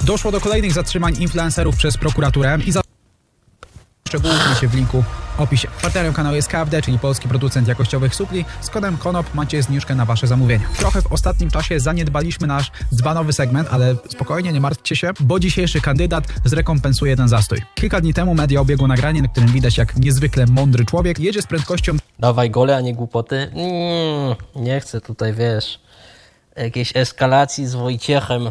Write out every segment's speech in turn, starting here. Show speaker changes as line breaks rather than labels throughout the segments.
Doszło do kolejnych zatrzymań influencerów przez prokuraturę i za szczegóły się w linku w opisie. Partnerem kanału jest KFD, czyli polski producent jakościowych supli. Z kodem KONOP macie zniżkę na wasze zamówienia. Trochę w ostatnim czasie zaniedbaliśmy nasz dzbanowy segment, ale spokojnie, nie martwcie się, bo dzisiejszy kandydat zrekompensuje ten zastój. Kilka dni temu media obiegło nagranie, na którym widać jak niezwykle mądry człowiek jedzie z prędkością
Dawaj gole, a nie głupoty. Mm, nie chcę tutaj, wiesz, jakiejś eskalacji z Wojciechem.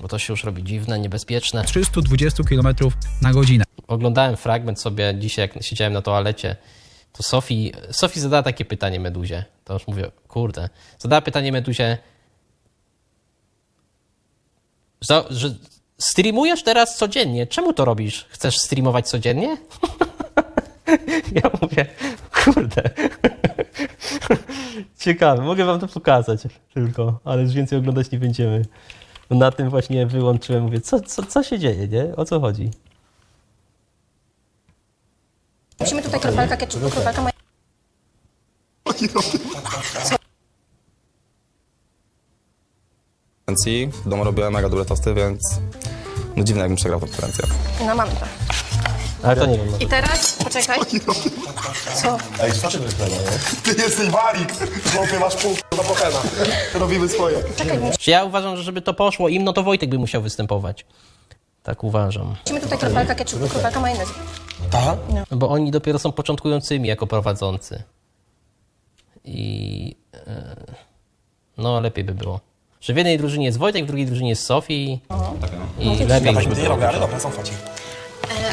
Bo to się już robi dziwne, niebezpieczne.
320 km na godzinę.
Oglądałem fragment sobie dzisiaj, jak siedziałem na toalecie. To Sofii, Sofii zadała takie pytanie Meduzie. To już mówię, kurde. Zadała pytanie Meduzie. Za, że streamujesz teraz codziennie. Czemu to robisz? Chcesz streamować codziennie? Ja mówię, kurde. Ciekawe, mogę wam to pokazać tylko, ale już więcej oglądać nie będziemy. Na tym właśnie wyłączyłem, mówię, co, co, co się dzieje, nie? O co chodzi?
Musimy tutaj kropelka ketchupu, kropelka majoneza.
konkurencji. W domu robiłem mega dobre tosty, więc no dziwne jakbym przegrał konkurencję.
No mamy to.
Ale to nie wiem.
I teraz, poczekaj. Co?
Ty jesteś warik! Chłopie, masz pół na pochena. Robimy swoje.
Czy ja uważam, że żeby to poszło im, no to Wojtek by musiał występować. Tak uważam.
Musimy tutaj kropelka ketchupu, kropelka majonezu.
Tak?
Bo oni dopiero są początkującymi jako prowadzący. I e, no lepiej by było. Że w jednej drużynie jest Wojtek, w drugiej drużynie jest Sofii. I lepiej
Ja
by
tak nie
było.
robię, ale dobra, są faci.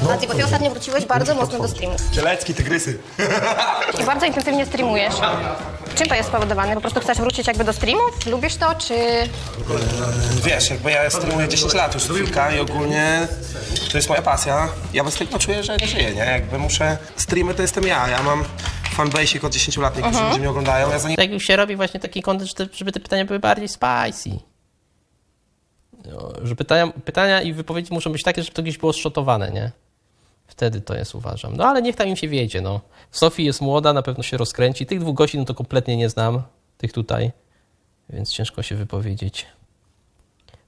E, Mati, bo ty ostatnio wróciłeś bardzo mocno do streamów.
Cielecki, tygrysy.
I bardzo intensywnie streamujesz. Czym to jest spowodowane? Po prostu chcesz wrócić jakby do streamów? Lubisz to, czy...
Wiesz, jakby ja streamuję 10 lat już kilka i ogólnie to jest moja pasja. Ja bez tego czuję, że nie żyję, nie? Jakby muszę... Streamy to jestem ja. Ja mam fanbase od 10 lat, niektórzy ludzie mnie oglądają. Ja za nim
Tak już się robi właśnie taki kontent, żeby te- żeby te pytania były bardziej spicy. No, Że pytania, pytania i wypowiedzi muszą być takie, żeby to gdzieś było zszotowane, nie? Wtedy to jest, uważam. No ale niech tam im się wiedzie, no. Sofii jest młoda, na pewno się rozkręci. Tych dwóch gości, no to kompletnie nie znam, tych tutaj, więc ciężko się wypowiedzieć.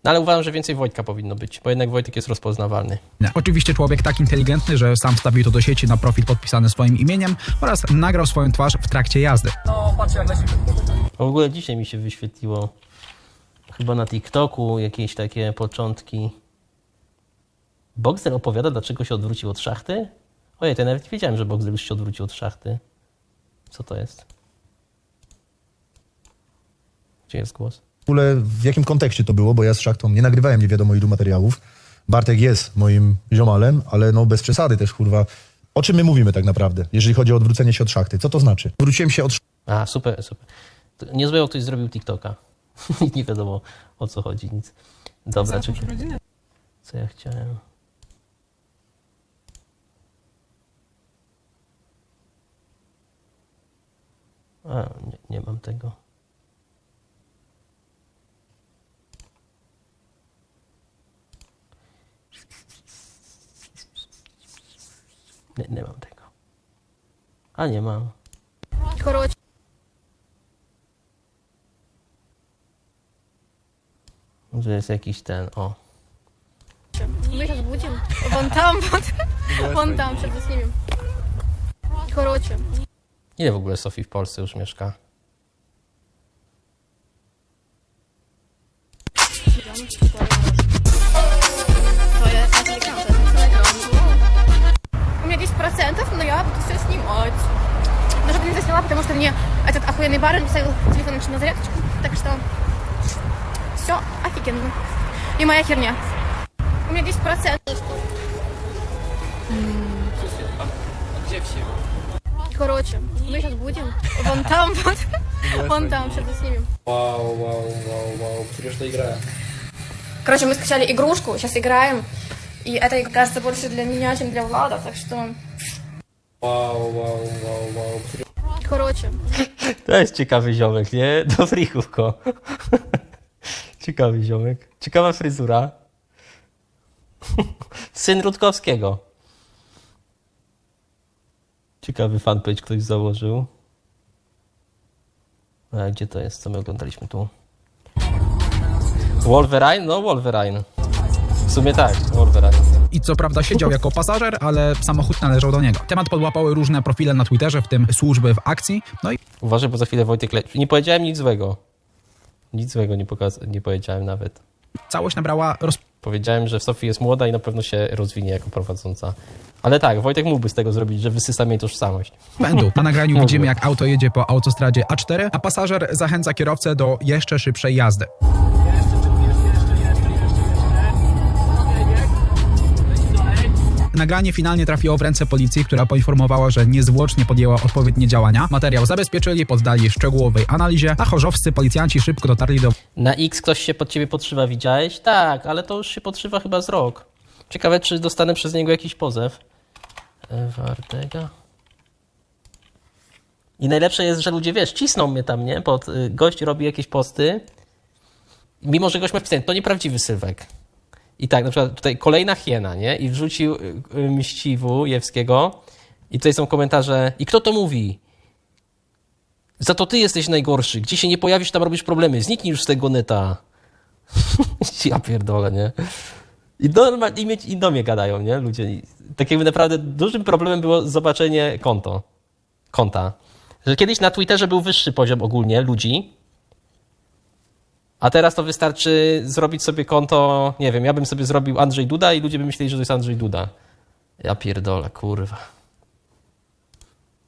No ale uważam, że więcej Wojtka powinno być, bo jednak Wojtek jest rozpoznawalny.
Oczywiście człowiek tak inteligentny, że sam wstawił to do sieci na profil podpisany swoim imieniem oraz nagrał swoją twarz w trakcie jazdy.
W ogóle dzisiaj mi się wyświetliło chyba na TikToku jakieś takie początki. Boxer opowiada, dlaczego się odwrócił od szachty? Ojej, to ja nawet nie wiedziałem, że Boxer już się odwrócił od szachty. Co to jest? Gdzie jest głos?
w ogóle w jakim kontekście to było, bo ja z Szachtą nie nagrywałem nie wiadomo ilu materiałów. Bartek jest moim ziomalem, ale no bez przesady też, kurwa. O czym my mówimy tak naprawdę, jeżeli chodzi o odwrócenie się od szachty? Co to znaczy? Wróciłem się od
A, super, super. To Niezłego ktoś zrobił TikToka. nie wiadomo o co chodzi, nic. Dobra, czekaj. Co ja chciałem? A, nie, nie mam tego. Nie, nie mam tego. A nie mam.
Коротше,
Że jest jakiś ten, o.
Мы сейчас будем вон там, вот, вон там, что-то снимем. Короче,
Ile w ogóle Sofii w Polsce już mieszka?
то я на телеграм, то есть на телеграм. У меня 10%, но я буду все снимать. Но чтобы не засняла, потому что мне этот охуенный барин поставил телефон еще на зарядочку. Так что все офигенно. И моя херня. У меня 10%. Короче, мы сейчас будем вон там, вот, вон там, что-то снимем.
Короче, мы скачали игрушку, сейчас играем. И это, кажется, больше для меня, чем для Влада, так что...
Короче,
To jest ciekawy ziomek, nie? Do frichówko. ciekawy ziomek. Ciekawa fryzura. Syn Rutkowskiego. Ciekawy fanpage ktoś założył. A gdzie to jest? Co my oglądaliśmy tu? Wolverine? No Wolverine. W sumie tak, Wolverine.
I co prawda siedział jako pasażer, ale samochód należał do niego. Temat podłapały różne profile na Twitterze, w tym służby w akcji. No i
Uważaj, bo za chwilę Wojtek leci. Nie powiedziałem nic złego. Nic złego nie, pokaz- nie powiedziałem nawet.
Całość nabrała
Powiedziałem, że Sofii jest młoda i na pewno się rozwinie jako prowadząca. Ale tak, Wojtek mógłby z tego zrobić, że wysysa mnie tożsamość.
rozpędu. Na nagraniu widzimy, jak auto jedzie po autostradzie A4, a pasażer zachęca kierowcę do jeszcze szybszej jazdy. Nagranie finalnie trafiło w ręce policji, która poinformowała, że niezwłocznie podjęła odpowiednie działania. Materiał zabezpieczyli, poddali szczegółowej analizie, a chorzowscy policjanci szybko dotarli do
Na X ktoś się pod ciebie podszywa, widziałeś? Tak, ale to już się podszywa chyba z rok. Ciekawe, czy dostanę przez niego jakiś pozew. E, Wartega. I najlepsze jest, że ludzie, wiesz, cisną mnie tam, nie? Pod, y, gość robi jakieś posty, mimo że gość ma wpisane, to nieprawdziwy Sylwek. I tak, na przykład tutaj kolejna hiena, nie? I wrzucił y, y, mściwu Jewskiego. I tutaj są komentarze. I kto to mówi? Za to ty jesteś najgorszy. Gdzie się nie pojawisz, tam robisz problemy. Zniknij już z tego neta. ja pierdolę, nie? I do, i, mieć, I do mnie gadają, nie? Ludzie. Tak jakby naprawdę dużym problemem było zobaczenie konto. Konta. Że kiedyś na Twitterze był wyższy poziom ogólnie ludzi, a teraz to wystarczy zrobić sobie konto, nie wiem, ja bym sobie zrobił Andrzej Duda i ludzie by myśleli, że to jest Andrzej Duda. Ja pierdolę, kurwa.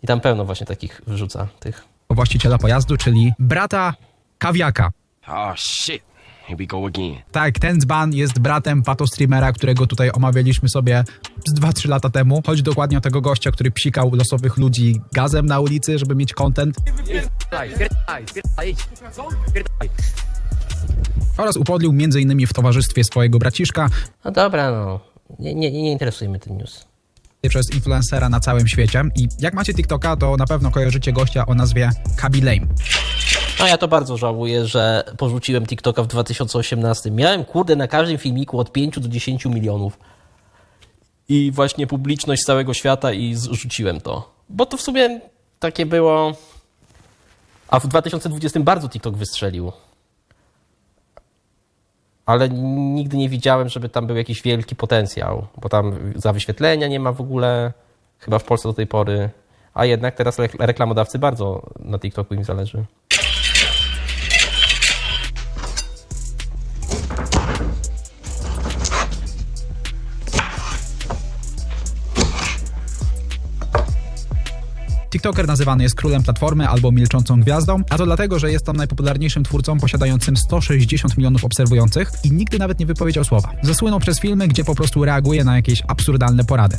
I tam pełno właśnie takich wrzuca, tych.
właściciela pojazdu, czyli brata Kawiaka.
Oh shit. Here we go again.
Tak, ten dzban jest bratem patostreamera, którego tutaj omawialiśmy sobie z 2-3 lata temu. Chodzi dokładnie o tego gościa, który psikał losowych ludzi gazem na ulicy, żeby mieć content. Oraz upodlił między innymi w towarzystwie swojego braciszka
No dobra, no. Nie, nie, nie interesuje mnie ten news.
przez influencera na całym świecie. I jak macie TikToka, to na pewno kojarzycie gościa o nazwie Kabi Lame.
No ja to bardzo żałuję, że porzuciłem TikToka w 2018. Miałem, kurde, na każdym filmiku od 5 do 10 milionów. I właśnie publiczność całego świata i zrzuciłem to. Bo to w sumie takie było... A w 2020 bardzo TikTok wystrzelił. Ale nigdy nie widziałem, żeby tam był jakiś wielki potencjał, bo tam za wyświetlenia nie ma w ogóle, chyba w Polsce do tej pory. A jednak teraz re- reklamodawcy bardzo na TikToku im zależy.
TikToker nazywany jest królem platformy albo milczącą gwiazdą, a to dlatego, że jest on najpopularniejszym twórcą posiadającym 160 milionów obserwujących i nigdy nawet nie wypowiedział słowa. Zasłynął przez filmy, gdzie po prostu reaguje na jakieś absurdalne porady.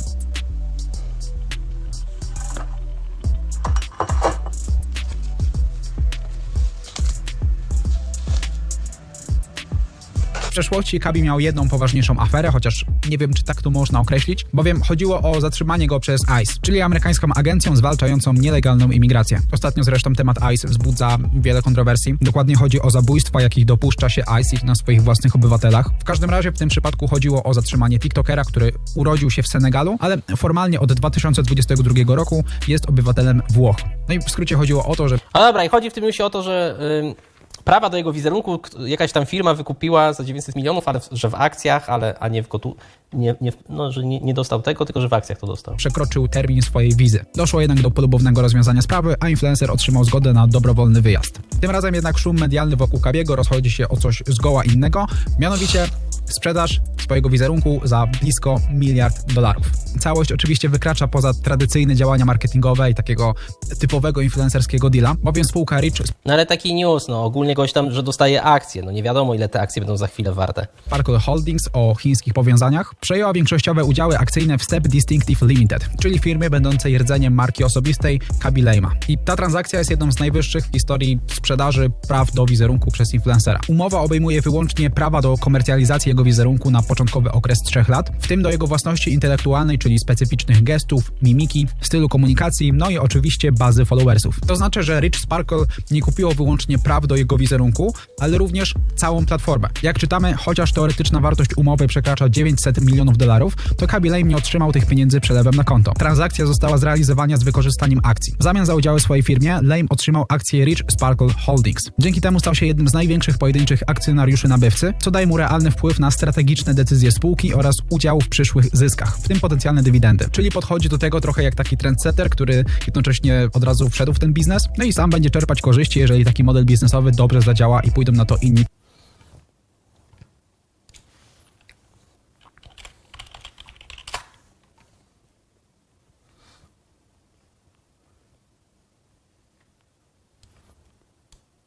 Przeszłości Kabi miał jedną poważniejszą aferę, chociaż nie wiem, czy tak to można określić, bowiem chodziło o zatrzymanie go przez ICE, czyli amerykańską agencją zwalczającą nielegalną imigrację. Ostatnio zresztą temat ICE wzbudza wiele kontrowersji. Dokładnie chodzi o zabójstwa, jakich dopuszcza się ICE na swoich własnych obywatelach. W każdym razie w tym przypadku chodziło o zatrzymanie TikTokera, który urodził się w Senegalu, ale formalnie od 2022 roku jest obywatelem Włoch. No i w skrócie chodziło o to, że
A dobra, i chodzi w tym newsie o to, że ym, prawa do jego wizerunku jakaś tam firma wykupiła za 900 milionów, ale że w akcjach, ale, a nie w gotu, nie, nie, no, że nie, nie dostał tego, tylko że w akcjach to dostał.
przekroczył termin swojej wizy. Doszło jednak do polubownego rozwiązania sprawy, a influencer otrzymał zgodę na dobrowolny wyjazd. Tym razem jednak szum medialny wokół Kabiego rozchodzi się o coś zgoła innego, mianowicie sprzedaż swojego wizerunku za blisko miliard dolarów. Całość oczywiście wykracza poza tradycyjne działania marketingowe i takiego typowego influencerskiego deala, bowiem spółka Rich
No ale taki news, no ogólnie goś tam, że dostaje akcje, no nie wiadomo ile te akcje będą za chwilę warte.
Sparkle Holdings o chińskich powiązaniach przejęła większościowe udziały akcyjne w Step Distinctive Limited, czyli firmie będącej rdzeniem marki osobistej Lejma. I ta transakcja jest jedną z najwyższych w historii sprzedaży praw do wizerunku przez influencera. Umowa obejmuje wyłącznie prawa do komercjalizacji jego wizerunku na początkowy okres trzech lat, w tym do jego własności intelektualnej, czyli specyficznych gestów, mimiki, stylu komunikacji, no i oczywiście bazy followersów. To znaczy, że Rich Sparkle nie kupiło wyłącznie praw do jego wizerunku, ale również całą platformę. Jak czytamy, chociaż teoretyczna wartość umowy przekracza 900 milionów dolarów, to Kaby Lame nie otrzymał tych pieniędzy przelewem na konto. Transakcja została zrealizowana z wykorzystaniem akcji. W zamian za udziały w swojej firmie, Lame otrzymał akcje Rich Sparkle Holdings. Dzięki temu stał się jednym z największych pojedynczych akcjonariuszy nabywcy, co daje mu realny wpływ na strategiczne decyzje spółki oraz udział w przyszłych zyskach, w tym potencjalne dywidendy. Czyli podchodzi do tego trochę jak taki trendsetter, który jednocześnie od razu wszedł w ten biznes, no i sam będzie czerpać korzyści, jeżeli taki model biznesowy dobrze zadziała i pójdą na to inni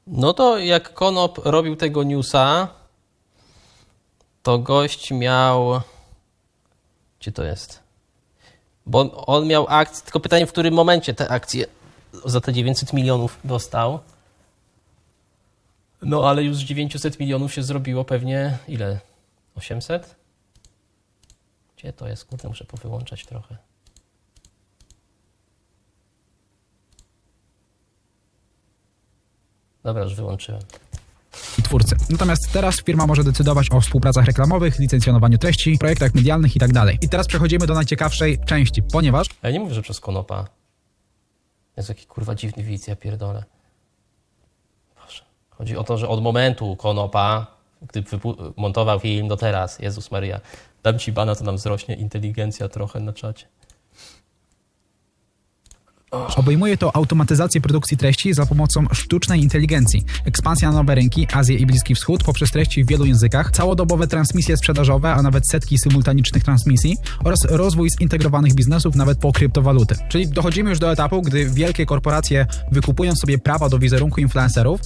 No to jak Konop robił tego newsa, to gość miał. Gdzie to jest? Bo on, miał akcje, tylko pytanie, w którym momencie te akcje za te 900 milionów dostał. No ale już z 900 milionów się zrobiło pewnie ile? 800? Gdzie to jest? Kurde, muszę powyłączać trochę. Dobra, już wyłączyłem.
Twórcy. Natomiast teraz firma może decydować o współpracach reklamowych, licencjonowaniu treści, projektach medialnych itd. I teraz przechodzimy do najciekawszej części, ponieważ
Ja nie mówię, że przez konopa. Jest jaki kurwa dziwny widz, ja pierdolę. Boże. Chodzi o to, że od momentu konopa, gdy montował film do teraz, Jezus Maria, dam ci bana, to nam wzrośnie inteligencja trochę na czacie.
Obejmuje to automatyzację produkcji treści za pomocą sztucznej inteligencji, ekspansja na nowe rynki, Azję i Bliski Wschód poprzez treści w wielu językach, całodobowe transmisje sprzedażowe, a nawet setki symultanicznych transmisji oraz rozwój zintegrowanych biznesów nawet po kryptowaluty. Czyli dochodzimy już do etapu, gdy wielkie korporacje wykupują sobie prawa do wizerunku influencerów,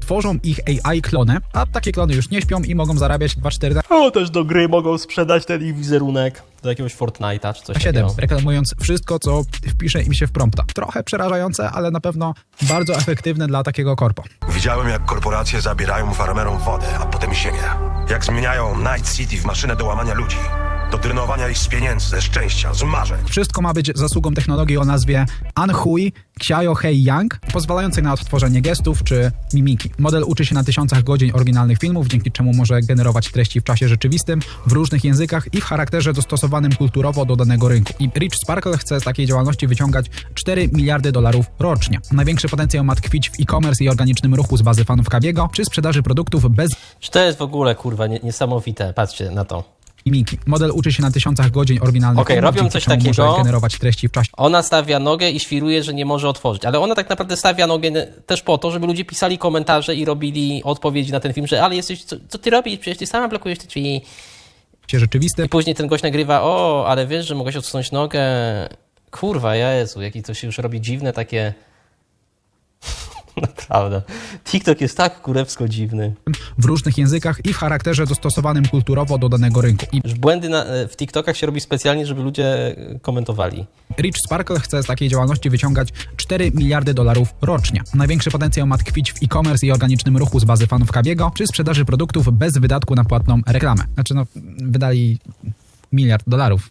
tworzą ich AI klony, a takie klony już nie śpią i mogą zarabiać 2-4 na
O, też do gry mogą sprzedać ten ich wizerunek. Do jakiegoś Fortnite'a czy coś
7,
takiego.
reklamując wszystko, co wpisze im się w prompta. Trochę przerażające, ale na pewno bardzo efektywne dla takiego korpo.
Widziałem, jak korporacje zabierają farmerom wodę, a potem ziemię. Jak zmieniają Night City w maszynę do łamania ludzi. Do drenowania ich z pieniędzy, ze szczęścia, z marzeń.
Wszystko ma być zasługą technologii o nazwie Anhui Xiao Hei Yang, pozwalającej na odtworzenie gestów czy mimiki. Model uczy się na tysiącach godzin oryginalnych filmów, dzięki czemu może generować treści w czasie rzeczywistym, w różnych językach i w charakterze dostosowanym kulturowo do danego rynku. I Rich Sparkle chce z takiej działalności wyciągać 4 miliardy dolarów rocznie. Największy potencjał ma tkwić w e-commerce i organicznym ruchu z bazy fanów Kabiego, czy sprzedaży produktów bez
Czy to jest w ogóle kurwa nie, niesamowite? Patrzcie na to.
Mimiki. Model uczy się na tysiącach godzin oryginalnych
Okej,
filmów,
robią coś takiego.
może generować treści w czasie
Ona stawia nogę i świruje, że nie może otworzyć. Ale ona tak naprawdę stawia nogę też po to, żeby ludzie pisali komentarze i robili odpowiedzi na ten film, że ale jesteś, co, co ty robisz? Przecież ty sama blokujesz te drzwi.
rzeczywistym.
I później ten gość nagrywa, o, ale wiesz, że mogłeś odsunąć nogę. Kurwa, Jezu, jaki to się już robi dziwne takie... Naprawdę. TikTok jest tak kurewsko dziwny.
w różnych językach i w charakterze dostosowanym kulturowo do danego rynku. I
błędy na, w TikTokach się robi specjalnie, żeby ludzie komentowali.
Rich Sparkle chce z takiej działalności wyciągać 4 miliardy dolarów rocznie. Największy potencjał ma tkwić w e-commerce i organicznym ruchu z bazy fanów Kabiego, czy sprzedaży produktów bez wydatku na płatną reklamę. Znaczy, no, wydali miliard dolarów,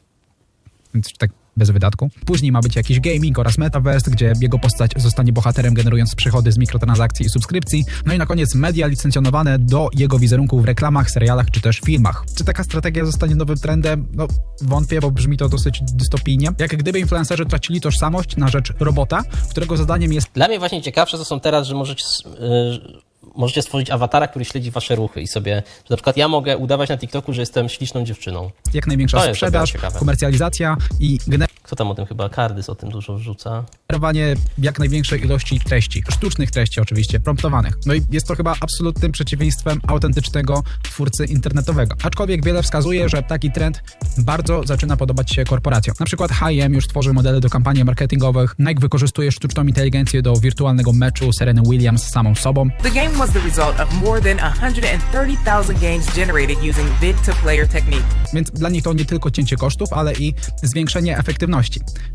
więc tak bez wydatku. Później ma być jakiś gaming oraz metaverse, gdzie jego postać zostanie bohaterem, generując przychody z mikrotransakcji i subskrypcji. No i na koniec media licencjonowane do jego wizerunku w reklamach, serialach czy też filmach. Czy taka strategia zostanie nowym trendem? No wątpię, bo brzmi to dosyć dystopijnie. Jak gdyby influencerzy tracili tożsamość na rzecz robota, którego zadaniem jest
Dla mnie właśnie ciekawsze to są teraz, że możecie, y, możecie stworzyć awatara, który śledzi wasze ruchy i sobie, że na przykład ja mogę udawać na TikToku, że jestem śliczną dziewczyną.
jak największa
To
sprzedaż, komercjalizacja i
Kto tam o tym chyba, Kardys o tym dużo wrzuca.
generowanie jak największej ilości treści, sztucznych treści oczywiście, promptowanych. No i jest to chyba absolutnym przeciwieństwem autentycznego twórcy internetowego. Aczkolwiek wiele wskazuje, że taki trend bardzo zaczyna podobać się korporacjom. Na przykład H&M już tworzy modele do kampanii marketingowych, Nike wykorzystuje sztuczną inteligencję do wirtualnego meczu Sereny Williams z samą sobą.
The game was the result of more than 130,000 games generated using bid to player technique.
Więc dla nich to nie tylko cięcie kosztów, ale i zwiększenie efektywności.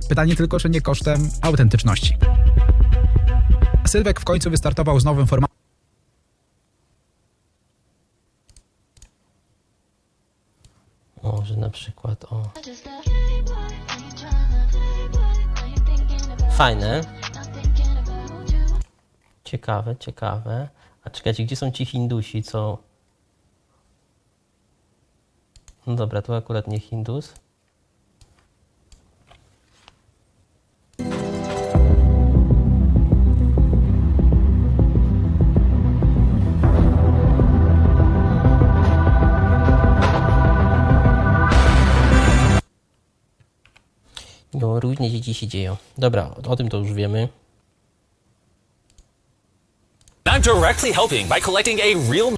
Pytanie tylko, czy nie kosztem autentyczności. Sylwek w końcu wystartował z nowym formatem.
Może na przykład, o. Fajne. Ciekawe, ciekawe. A czekajcie, gdzie są ci Hindusi, co... No dobra, tu akurat nie Hindus. Różne dzieci się dzieją. Dobra, o tym to już wiemy.
I'm directly helping by collecting a real.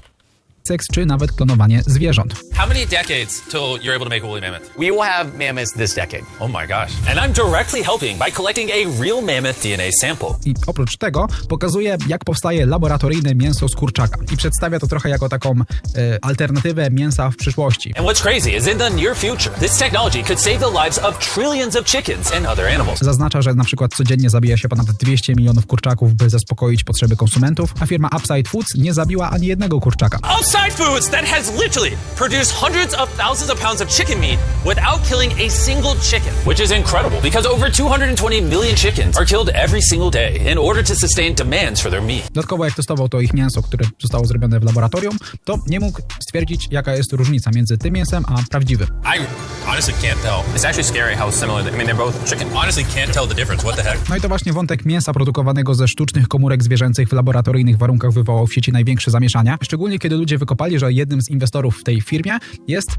Seks czy nawet klonowanie zwierząt.
How many decades till you're able to make a woolly mammoth? We will have mammoths this decade. Oh my gosh. And I'm directly helping by collecting a real mammoth DNA sample.
I oprócz tego pokazuje, jak powstaje laboratoryjne mięso z kurczaka. I przedstawia to trochę jako taką e, alternatywę mięsa w przyszłości.
And what's crazy is in the near future, this technology could save the lives of trillions of chickens and other animals.
Zaznacza, że na przykład codziennie zabija się ponad 200 milionów kurczaków, by zaspokoić potrzeby konsumentów, a firma Upside Foods nie zabiła ani jednego kurczaka.
Upside Foods that has literally produced hundreds of thousands of pounds of chicken meat without killing a single chicken. Which is incredible because over 220 million chickens are killed every single day in order to sustain demands for their meat.
Dodatkowo jak testował to ich mięso, które zostało zrobione w laboratorium, to nie mógł stwierdzić, jaka jest różnica między tym mięsem a prawdziwym.
I honestly can't tell. It's actually scary how similar. They, I mean, they're both chicken. Honestly, can't tell the difference. What the heck?
No i to właśnie wątek mięsa produkowanego ze sztucznych komórek zwierzęcych w laboratoryjnych warunkach wywołał w sieci największe zamieszania. Szczególnie kiedy ludzie wykopali, że jednym z inwestorów w tej firmie jest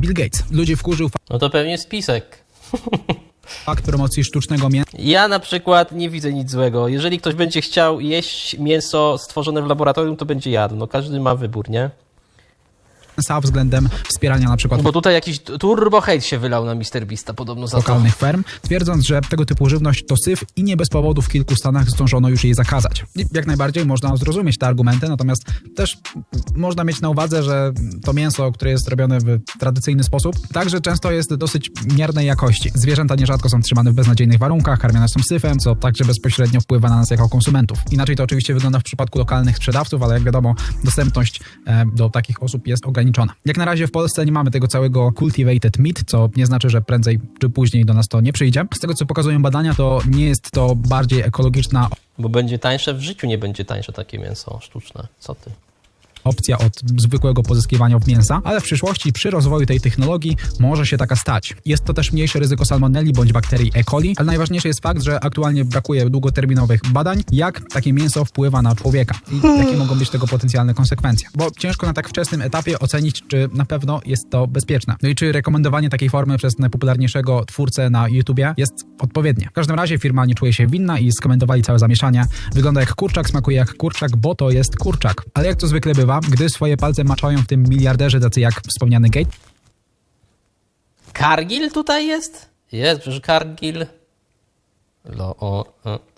Bill Gates. Ludzi wkurzył
No to pewnie spisek.
fakt promocji sztucznego mięsa
Ja na przykład nie widzę nic złego. Jeżeli ktoś będzie chciał jeść mięso stworzone w laboratorium, to będzie jadł. No każdy ma wybór, nie?
Względem wspierania na przykład
Bo tutaj jakiś turbo hate się wylał na. Beasta podobno za to.
lokalnych ferm, twierdząc, że tego typu żywność to syf i nie bez powodu w kilku stanach zdążono już jej zakazać. I jak najbardziej można zrozumieć te argumenty, natomiast też można mieć na uwadze, że to mięso, które jest robione w tradycyjny sposób, także często jest dosyć miernej jakości. Zwierzęta nierzadko są trzymane w beznadziejnych warunkach, karmione są syfem, co także bezpośrednio wpływa na nas jako konsumentów. Inaczej to oczywiście wygląda w przypadku lokalnych sprzedawców, ale jak wiadomo, dostępność e, do takich osób jest ograniczona. Jak na razie w Polsce nie mamy tego całego cultivated meat, co nie znaczy, że prędzej czy później do nas to nie przyjdzie. Z tego co pokazują badania, to nie jest to bardziej ekologiczna
Bo będzie tańsze, w życiu nie będzie tańsze takie mięso sztuczne. Co ty?
Opcja od zwykłego pozyskiwania mięsa, ale w przyszłości przy rozwoju tej technologii może się taka stać. Jest to też mniejsze ryzyko salmonelli bądź bakterii E. coli, ale najważniejszy jest fakt, że aktualnie brakuje długoterminowych badań, jak takie mięso wpływa na człowieka i jakie mogą być tego potencjalne konsekwencje. Bo ciężko na tak wczesnym etapie ocenić, czy na pewno jest to bezpieczne. No i czy rekomendowanie takiej formy przez najpopularniejszego twórcę na YouTubie jest odpowiednie. W każdym razie firma nie czuje się winna i skomentowali całe zamieszanie. Wygląda jak kurczak, smakuje jak kurczak, bo to jest kurczak. Ale jak to zwykle bywa, gdy swoje palce maczają w tym miliarderzy tacy jak wspomniany Gate,
Kargil tutaj jest? Jest, przecież Kargil. Lo, o, o.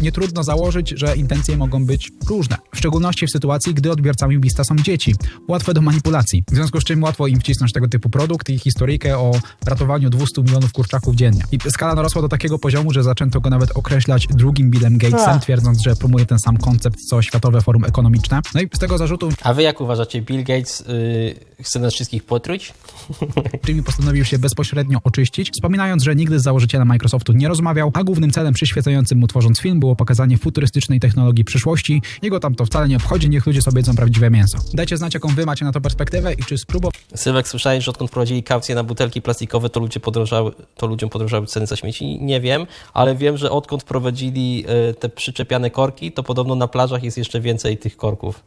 nie trudno założyć, że intencje mogą być różne. W szczególności w sytuacji, gdy odbiorcami Bista są dzieci. Łatwe do manipulacji. W związku z czym łatwo im wcisnąć tego typu produkt i historyjkę o ratowaniu 200 milionów kurczaków dziennie. I skala narosła do takiego poziomu, że zaczęto go nawet określać drugim Billem Gatesem, twierdząc, że promuje ten sam koncept co Światowe Forum Ekonomiczne. No i z tego zarzutu
A wy jak uważacie, Bill Gates yy, chce nas wszystkich potruć?
Jimmy postanowił się bezpośrednio oczyścić, wspominając, że nigdy z założycielem Microsoftu nie rozmawiał, a głównym celem przyświecającym mu tworząc film było pokazanie futurystycznej technologii przyszłości. Jego tam to wcale nie obchodzi, niech ludzie sobie jedzą prawdziwe mięso. Dajcie znać, jaką wy macie na to perspektywę i czy spróbowaliście
Sylwek, słyszałeś, że odkąd prowadzili kaucje na butelki plastikowe, to, ludzie podrożały, to ludziom podrożały ceny za śmieci? Nie wiem, ale wiem, że odkąd wprowadzili y, te przyczepiane korki, to podobno na plażach jest jeszcze więcej tych korków.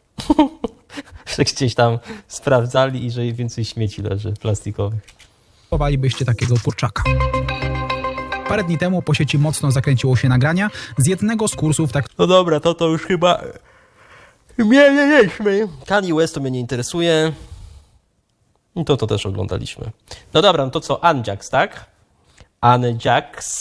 że gdzieś tam sprawdzali i że więcej śmieci leży plastikowych.
takiego kurczaka? Parę dni temu po sieci mocno zakręciło się nagrania z jednego z kursów tak
No dobra, to to już chyba mieliśmy. Kanye West to mnie nie interesuje. I to to też oglądaliśmy. No dobra, no to co? Anjax, tak? Anjax